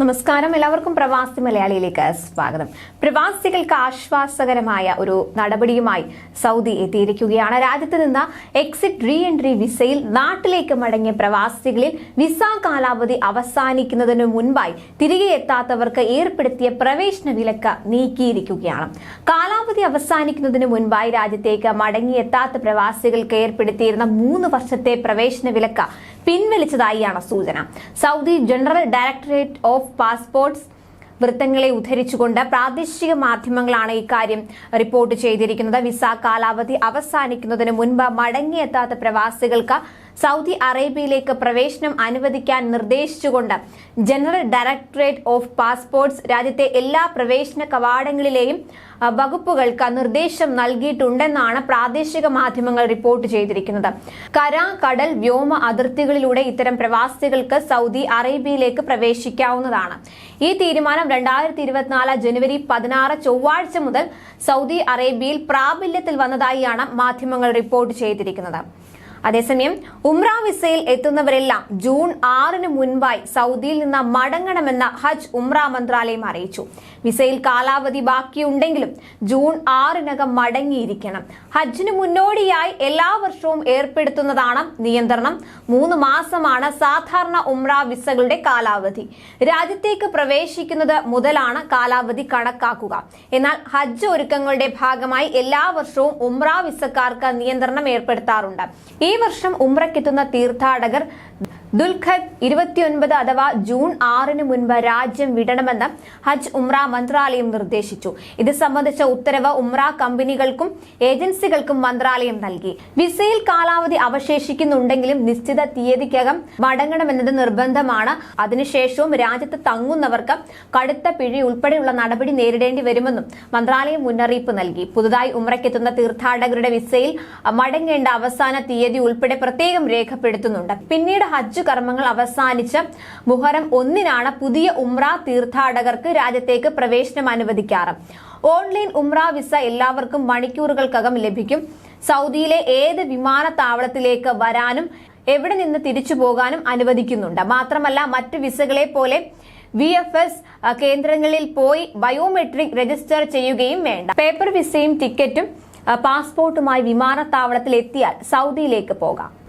നമസ്കാരം. എല്ലാവർക്കും പ്രവാസി മലയാളിയിലേക്ക് സ്വാഗതം. പ്രവാസികൾക്ക് ആശ്വാസകരമായ ഒരു നടപടിയുമായി സൗദി എത്തിയിരിക്കുകയാണ്. രാജ്യത്ത് നിന്ന് എക്സിറ്റ് റീ എൻട്രി വിസയിൽ നാട്ടിലേക്ക് മടങ്ങിയ പ്രവാസികളിൽ വിസ കാലാവധി അവസാനിക്കുന്നതിന് മുൻപായി തിരികെ എത്താത്തവർക്ക് ഏർപ്പെടുത്തിയ പ്രവേശന വിലക്ക് നീക്കിയിരിക്കുകയാണ്. കാലാവധി അവസാനിക്കുന്നതിന് മുൻപായി രാജ്യത്തേക്ക് മടങ്ങിയെത്താത്ത പ്രവാസികൾക്ക് ഏർപ്പെടുത്തിയിരുന്ന മൂന്ന് വർഷത്തെ പ്രവേശന വിലക്ക് പിൻവലിച്ചതായിയാണ് സൂചന. Saudi general directorate of passports വൃത്തങ്ങളെ ഉദ്ധരിച്ചുകൊണ്ട് പ്രാദേശിക മാധ്യമങ്ങളാണ് ഇക്കാര്യം റിപ്പോർട്ട് ചെയ്തിരിക്കുന്നത്. വിസ കാലാവധി അവസാനിക്കുന്നതിന് മുൻപ് മടങ്ങിയെത്താത്ത പ്രവാസികൾക്ക് സൗദി അറേബ്യയിലേക്ക് പ്രവേശനം അനുവദിക്കാൻ നിർദ്ദേശിച്ചുകൊണ്ട് ജനറൽ ഡയറക്ടറേറ്റ് ഓഫ് പാസ്പോർട്ട്സ് രാജ്യത്തെ എല്ലാ പ്രവേശന കവാടങ്ങളിലെയും വകുപ്പുകൾക്ക് നിർദ്ദേശം നൽകിയിട്ടുണ്ടെന്നാണ് പ്രാദേശിക മാധ്യമങ്ങൾ റിപ്പോർട്ട് ചെയ്തിരിക്കുന്നത്. കര കടൽ വ്യോമ അതിർത്തികളിലൂടെ ഇത്തരം പ്രവാസികൾക്ക് സൗദി അറേബ്യയിലേക്ക് പ്രവേശിക്കാവുന്നതാണ്. ഈ തീരുമാനം രണ്ടായിരത്തി ഇരുപത്തിനാല് ജനുവരി പതിനാറ് ചൊവ്വാഴ്ച മുതൽ സൗദി അറേബ്യയിൽ പ്രാബല്യത്തിൽ വന്നതായാണ് മാധ്യമങ്ങൾ റിപ്പോർട്ട് ചെയ്തിരിക്കുന്നത്. അതേസമയം ഉംറ വിസയിൽ എത്തുന്നവരെല്ലാം ജൂൺ ആറിന് മുൻപായി സൗദിയിൽ നിന്ന് മടങ്ങണമെന്ന് ഹജ്ജ് ഉംറ മന്ത്രാലയം അറിയിച്ചു. വിസയിൽ കാലാവധി ബാക്കിയുണ്ടെങ്കിലും ജൂൺ ആറിനകം മടങ്ങിയിരിക്കണം. ഹജ്ജിന് മുന്നോടിയായി എല്ലാ വർഷവും ഏർപ്പെടുത്തുന്നതാണ് നിയന്ത്രണം. മൂന്ന് മാസമാണ് സാധാരണ ഉംറ വിസകളുടെ കാലാവധി. രാജ്യത്തേക്ക് പ്രവേശിക്കുന്നത് മുതലാണ് കാലാവധി കണക്കാക്കുക. എന്നാൽ ഹജ്ജ് ഒരുക്കങ്ങളുടെ ഭാഗമായി എല്ലാ വർഷവും ഉംറ വിസക്കാർക്ക് നിയന്ത്രണം ഏർപ്പെടുത്താറുണ്ട്. ഈ വർഷം ഉംറയ്ക്കെത്തുന്ന തീർത്ഥാടകർ ദുൽഖദ് ഇരുപത്തിയൊൻപത് അഥവാ ജൂൺ ആറിന് മുൻപ് രാജ്യം വിടണമെന്ന് ഹജ്ജ് ഉംറ മന്ത്രാലയം നിർദ്ദേശിച്ചു. ഇത് സംബന്ധിച്ച ഉത്തരവ് ഉംറ കമ്പനികൾക്കും ഏജൻസികൾക്കും മന്ത്രാലയം നൽകി. വിസയിൽ കാലാവധി അവശേഷിക്കുന്നുണ്ടെങ്കിലും നിശ്ചിത തീയതിക്കകം മടങ്ങണമെന്നത് നിർബന്ധമാണ്. അതിനുശേഷവും രാജ്യത്ത് തങ്ങുന്നവർക്ക് കടുത്ത പിഴ ഉൾപ്പെടെയുള്ള നടപടി നേരിടേണ്ടി വരുമെന്നും മന്ത്രാലയം മുന്നറിയിപ്പ് നൽകി. പുതുതായി ഉംറയ്ക്കെത്തുന്ന തീർത്ഥാടകരുടെ വിസയിൽ മടങ്ങേണ്ട അവസാന തീയതി ഉൾപ്പെടെ പ്രത്യേകം രേഖപ്പെടുത്തുന്നുണ്ട്. പിന്നീട് ഹജ്ജ് കർമ്മങ്ങൾ അവസാനിച്ച് മുഹറം ഒന്നിനാണ് പുതിയ ഉംറ തീർത്ഥാടകർക്ക് രാജ്യത്തേക്ക് പ്രവേശനം അനുവദിക്കാറ്. ഓൺലൈൻ ഉംറ വിസ എല്ലാവർക്കും മണിക്കൂറുകൾക്കകം ലഭിക്കും. സൗദിയിലെ ഏത് വിമാനത്താവളത്തിലേക്ക് വരാനും എവിടെ നിന്ന് തിരിച്ചു പോകാനും അനുവദിക്കുന്നുണ്ട്. മാത്രമല്ല മറ്റു വിസകളെ പോലെ വി എഫ് എസ് കേന്ദ്രങ്ങളിൽ പോയി ബയോമെട്രിക് രജിസ്റ്റർ ചെയ്യുകയും വേണ്ട. പേപ്പർ വിസയും ടിക്കറ്റും പാസ്പോർട്ടുമായി വിമാനത്താവളത്തിൽ എത്തിയാൽ സൗദിയിലേക്ക് പോകാം.